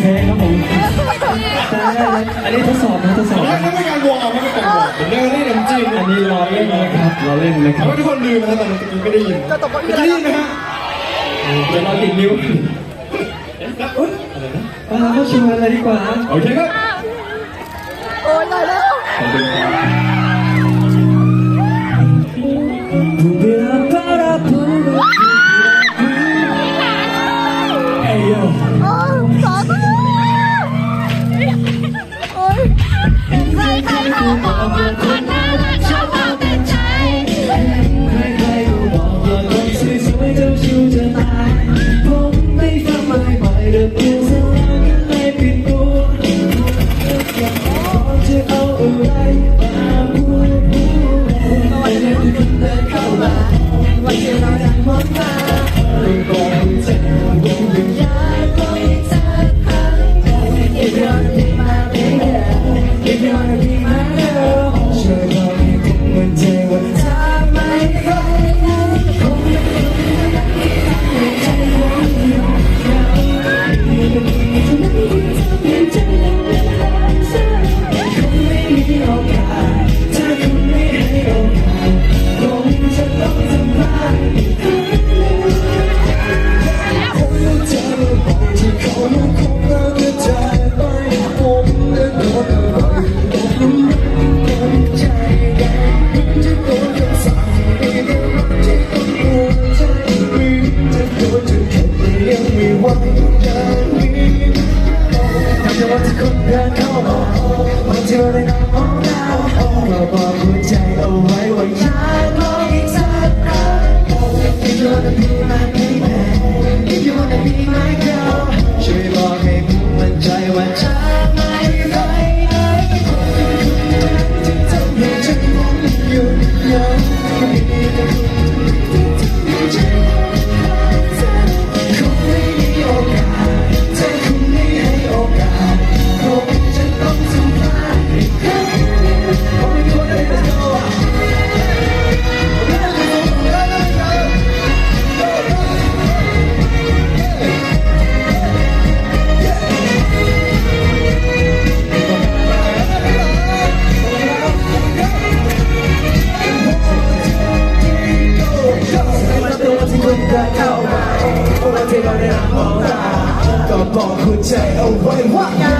เพลครับผมอันนี้ทดสอบนะทดสอบแล้วนะ ไม่การวงเอาไม่เป็นการวงเรื่องนี้น้ำจิ้มอันนี้รอเล่นนะครับล้อเล่นนะครับหทุกคนลืมนะครับแต่เมื่อกี้ไม่ได้ยินจะตกเก้าอี้แล้ว ได้ยินไหมฮะเดี๋ยวเราติดนิ้วอะไรนะเข้าชิมกันเลดีกว่า โอเคครับ โอ้ยตายแล้ว come on, I'm turning day away. What?